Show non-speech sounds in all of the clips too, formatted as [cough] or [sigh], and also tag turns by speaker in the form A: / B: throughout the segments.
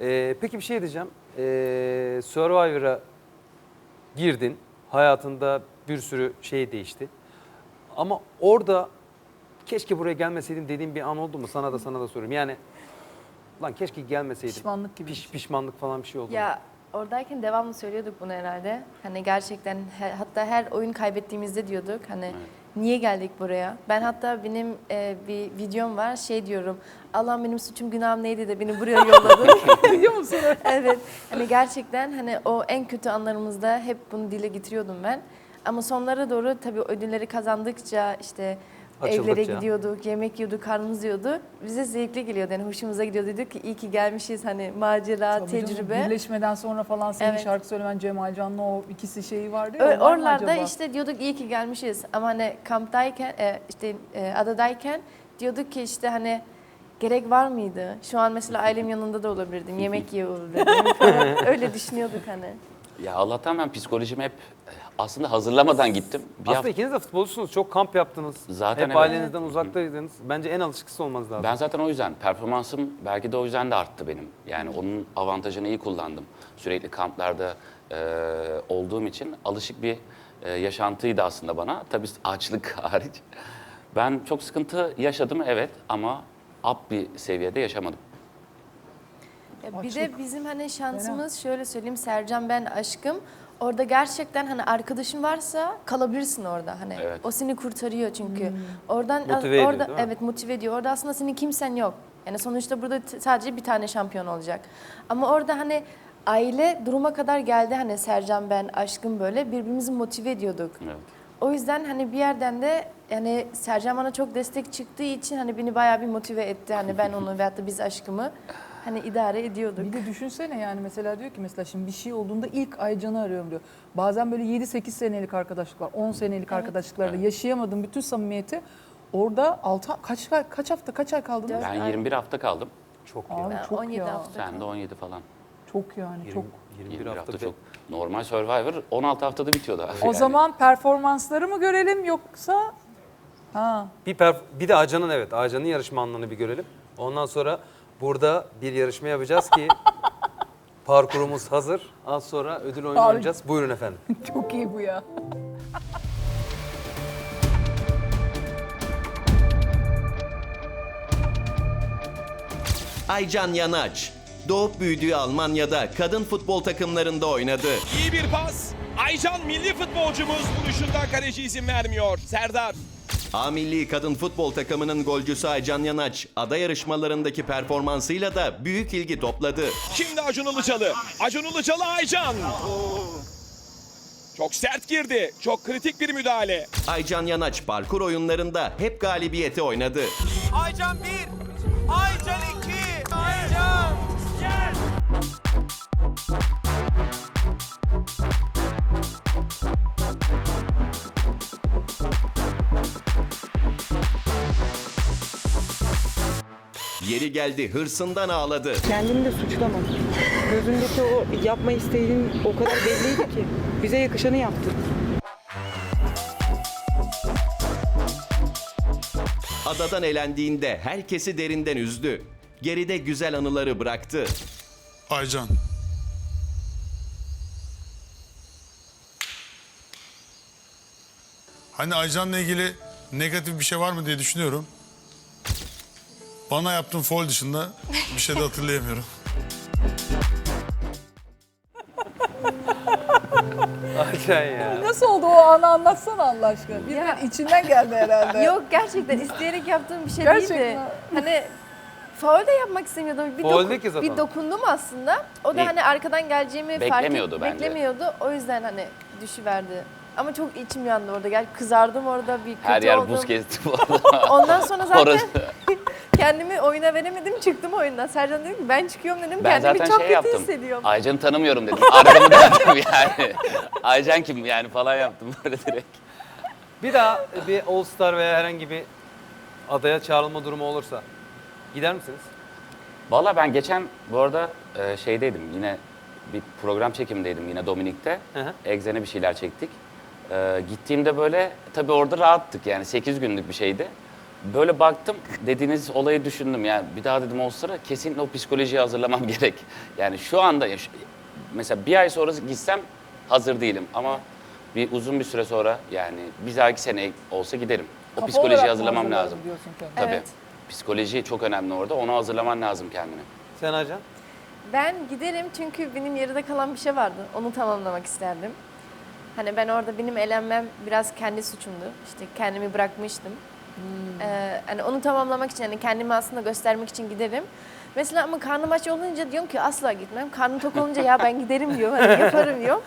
A: Ee, peki bir şey diyeceğim. Ee, Survivor'a girdin. Hayatında bir sürü şey değişti. Ama orada keşke buraya gelmeseydim dediğim bir an oldu mu? Sana da sana da soruyorum. Yani lan keşke gelmeseydim.
B: Pişmanlık gibi.
A: Piş, pişmanlık falan bir şey oldu mu?
C: Ya oradayken devamlı söylüyorduk bunu herhalde. Hani gerçekten he- hatta her oyun kaybettiğimizde diyorduk hani niye geldik buraya? Ben hatta benim e, bir videom var şey diyorum. Allah'ım benim suçum günahım neydi de beni buraya yolladın. [laughs]
B: Biliyor musun? [laughs]
C: evet. Hani gerçekten hani o en kötü anlarımızda hep bunu dile getiriyordum ben. Ama sonlara doğru tabii ödülleri kazandıkça işte evlere
A: Açıldıkça.
C: gidiyorduk, yemek yiyorduk, karnımız yiyordu. Bize zevkli geliyordu yani hoşumuza gidiyordu. Dedik ki iyi ki gelmişiz hani macera,
B: Tabii canım,
C: tecrübe.
B: Birleşmeden sonra falan senin
C: Evet.
B: şarkı söylemen Cemal Can'la o ikisi şeyi vardı ya.
C: Ö- Oralarda
B: acaba?
C: işte diyorduk iyi ki gelmişiz. Ama hani kamptayken, e, işte e, adadayken diyorduk ki işte hani gerek var mıydı? Şu an mesela ailem yanında da olabilirdim, yemek yiyor olabilirdim. [laughs] Öyle düşünüyorduk hani.
D: Ya Allah'tan ben psikolojimi hep e, aslında hazırlamadan gittim. Bir
A: Aslında
D: hafta,
A: ikiniz de futbolcusunuz. Çok kamp yaptınız.
D: Zaten
A: Hep
D: evet.
A: ailenizden uzaktaydınız. Bence en alışıklısı olmanız lazım.
D: ben zaten o yüzden performansım belki de o yüzden de arttı benim. Yani onun avantajını iyi kullandım. Sürekli kamplarda e, olduğum için alışık bir e, yaşantıydı aslında bana. Tabii açlık [laughs] hariç. Ben çok sıkıntı yaşadım evet ama up bir seviyede yaşamadım.
C: Ya bir de bizim hani şansımız şöyle söyleyeyim Sercan ben aşkım. Orada gerçekten hani arkadaşın varsa kalabilirsin orada hani.
D: Evet.
C: O seni kurtarıyor çünkü. Oradan
A: Motive ediyor,
C: orada
A: değil mi?
C: evet motive ediyor. Orada aslında senin kimsen yok. Yani sonuçta burada t- sadece bir tane şampiyon olacak. Ama orada hani aile duruma kadar geldi hani Sercan ben aşkım böyle birbirimizi motive ediyorduk.
D: Evet.
C: O yüzden hani bir yerden de yani Sercan bana çok destek çıktığı için hani beni bayağı bir motive etti. Hani ben onu [laughs] veyahut da biz aşkımı hani idare ediyorduk.
B: Bir de düşünsene yani mesela diyor ki mesela şimdi bir şey olduğunda ilk Aycan'ı arıyorum diyor. Bazen böyle 7-8 senelik arkadaşlıklar, 10 senelik arkadaşlıklarla yaşayamadığım bütün samimiyeti orada 6 kaç kaç hafta kaç ay kaldınız?
C: Dört.
D: Ben 21 hafta kaldım.
A: Çok
B: Abi
C: Ben
B: çok
C: 17
B: ya.
C: hafta
D: Sen de 17 falan.
B: Çok yani
A: 20,
B: çok.
A: 21,
D: 21
A: hafta,
D: hafta çok. Normal Survivor 16 haftada bitiyordu. abi
B: O
D: yani.
B: zaman performansları mı görelim yoksa ha
A: Bir, bir de Acan'ın evet, Acan'ın yarışma anlarını bir görelim. Ondan sonra burada bir yarışma yapacağız ki [laughs] parkurumuz hazır. Az sonra ödül oyunu
B: Abi.
A: oynayacağız. Buyurun efendim. [laughs]
B: çok iyi bu ya.
E: Aycan Yanaç. Doğup büyüdüğü Almanya'da kadın futbol takımlarında oynadı.
F: İyi bir pas. Aycan milli futbolcumuz vuruşunda kaleci izin vermiyor. Serdar.
E: A milli kadın futbol takımının golcüsü Aycan Yanaç, ada yarışmalarındaki performansıyla da büyük ilgi topladı.
F: Şimdi Acun Ilıcalı. Acun Ilıcalı Aycan. Çok sert girdi. Çok kritik bir müdahale.
E: Aycan Yanaç parkur oyunlarında hep galibiyete oynadı.
G: Aycan 1, Aycan 2, Aycan.
E: Yeri geldi hırsından ağladı.
H: Kendini de suçlama. Gözündeki o yapma isteğin o kadar belliydi ki. Bize yakışanı yaptı.
E: Adadan elendiğinde herkesi derinden üzdü. Geride güzel anıları bıraktı.
I: Aycan. Hani Aycan'la ilgili negatif bir şey var mı diye düşünüyorum. Bana yaptığın foul dışında bir şey de hatırlayamıyorum.
A: Acan ya.
B: Nasıl oldu o anı anlatsana Allah aşkına. Birden içinden geldi herhalde. [laughs]
C: Yok gerçekten isteyerek yaptığım bir şey
B: Gerçekten.
C: değildi. Hani faul de yapmak istemiyordum. Bir,
A: Faul ki zaten.
C: bir dokundum aslında. O da
D: İyi.
C: hani arkadan geleceğimi fark
D: Beklemiyordu
C: et,
D: bence.
C: beklemiyordu. O yüzden hani düşüverdi. Ama çok içim yandı orada. Gel kızardım orada bir kötü
D: Her yer
C: oldum.
D: buz kesti bu [laughs] arada.
C: Ondan sonra zaten
D: Orası.
C: Kendimi oyuna veremedim çıktım oyundan. Sercan dedi ki ben çıkıyorum dedim.
D: Ben
C: kendimi
D: zaten
C: çok
D: şey
C: kötü
D: yaptım.
C: hissediyorum.
D: Aycan'ı tanımıyorum dedim. Da yaptım yani. Aycan kim yani falan yaptım böyle direkt.
A: Bir daha bir All Star veya herhangi bir adaya çağrılma durumu olursa gider misiniz?
D: Valla ben geçen bu arada e, şeydeydim yine bir program çekimdeydim yine Dominik'te.
A: Hı hı.
D: Egzen'e bir şeyler çektik. E, gittiğimde böyle tabii orada rahattık yani 8 günlük bir şeydi. Böyle baktım dediğiniz olayı düşündüm. Yani bir daha dedim o sıra kesinlikle o psikolojiyi hazırlamam [laughs] gerek. Yani şu anda mesela bir ay sonra gitsem hazır değilim ama bir uzun bir süre sonra yani bir dahaki sene olsa giderim. O
B: Kafa
D: psikolojiyi
B: mı
D: hazırlamam lazım.
B: diyorsun kendine?
D: Tabii.
C: Evet.
D: Psikoloji çok önemli orada. Onu hazırlaman lazım kendini.
A: Sen Aycan?
C: Ben giderim çünkü benim yarıda kalan bir şey vardı. Onu tamamlamak isterdim. Hani ben orada benim elenmem biraz kendi suçumdu. İşte kendimi bırakmıştım. Ee, hani onu tamamlamak için, hani kendimi aslında göstermek için giderim. Mesela ama karnım aç olunca diyorum ki asla gitmem. Karnım tok olunca ya ben giderim diyorum, hani yaparım diyorum.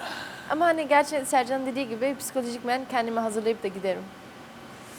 C: Ama hani gerçi Sercan'ın dediği gibi psikolojik ben kendimi hazırlayıp da giderim.